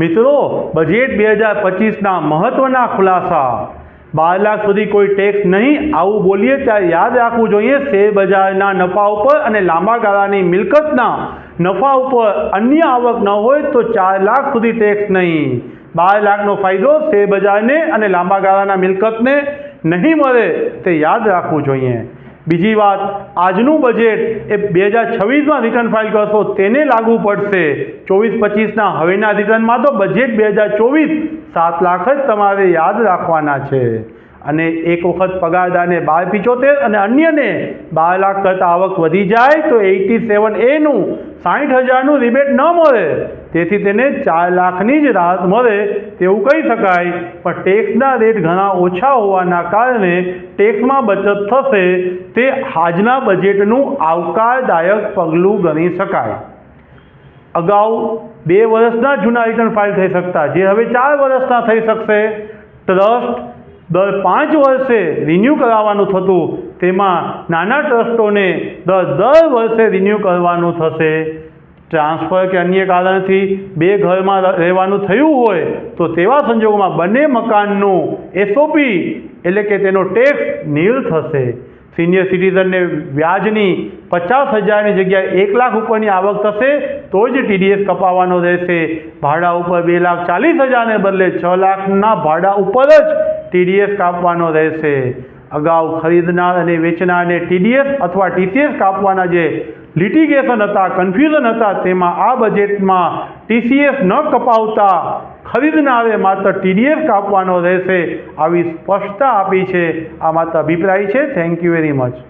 મિત્રો બજેટ બે હજાર પચીસના મહત્ત્વના ખુલાસા. બાર લાખ સુધી કોઈ ટેક્સ નહીં, આવું બોલીએ ત્યારે યાદ રાખવું જોઈએ શેર બજારના નફા ઉપર અને લાંબા ગાળાની મિલકતના નફા ઉપર અન્ય આવક ન હોય તો ચાર લાખ સુધી ટેક્સ નહીં. બાર લાખનો ફાયદો શેર બજારને અને લાંબા ગાળાના મિલકતને નહીં મળે તે યાદ રાખવું જોઈએ. બીજી વાત, આજનું બજેટ એ બે હજાર છવ્વીસમાં રિટર્ન ફાઇલ કરશો, તેને લાગુ પડશે. ચોવીસ પચીસના હવેના રિટર્નમાં તો બજેટ બે હજાર ચોવીસ સાત લાખ જ તમારે યાદ રાખવાના છે. અને એક વખત પગારદારને બાર પિચોતેર અને અન્યને બાર લાખ કરતાં આવક વધી જાય તો એટી સેવન એનું સાઠ હજારનું રિબેટ ન મળે. તેથી તેને ચાર લાખની જ રાહત મળે તેવું કહી શકાય. પણ ટેક્સના રેટ ઘણા ઓછા હોવાના કારણે ટેક્સમાં બચત થશે તે આજના બજેટનું આવકારદાયક પગલું ગણી શકાય. અગાઉ બે વર્ષના જૂના રિટર્ન ફાઇલ થઈ શકતા, જે હવે ચાર વર્ષના થઈ શકશે. ટ્રસ્ટ દર પાંચ વર્ષે રિન્યૂ કરાવવાનું થતું, તેમાં નાના ટ્રસ્ટોને દર દર વર્ષે રિન્યૂ કરવાનું થશે. ટ્રાન્સફર કે અન્ય કારણથી બે ઘરમાં રહેવાનું થયું હોય, તો તેવા સંજોગોમાં બંને મકાનનું એસઓપી એટલે કે તેનો ટેક્સ નીલ થશે. સિનિયર સિટીઝનને વ્યાજની પચાસ હજારની જગ્યાએ એક લાખ ઉપરની આવક થશે, તો જ ટીડીએસ કપાવવાનો રહેશે. ભાડા ઉપર બે લાખ ચાલીસ હજારને બદલે છ લાખના ભાડા ઉપર જ ટીડીએસ કાપવાનો રહેશે. અગાઉ ખરીદનાર અને વેચનારને ટીડીએસ અથવા ટીસીએસ કાપવાના જે લિટિગેશન હતા કન્ફ્યુઝન હતા, તેમાં આ બજેટમાં ટીસીએસ ન કપાવતા ખરીદનારે માત્ર ટીડીએસ કાપવાનો રહેશે, આવી સ્પષ્ટતા આપી છે આ માત્ર અભિપ્રાય છે. Thank you very much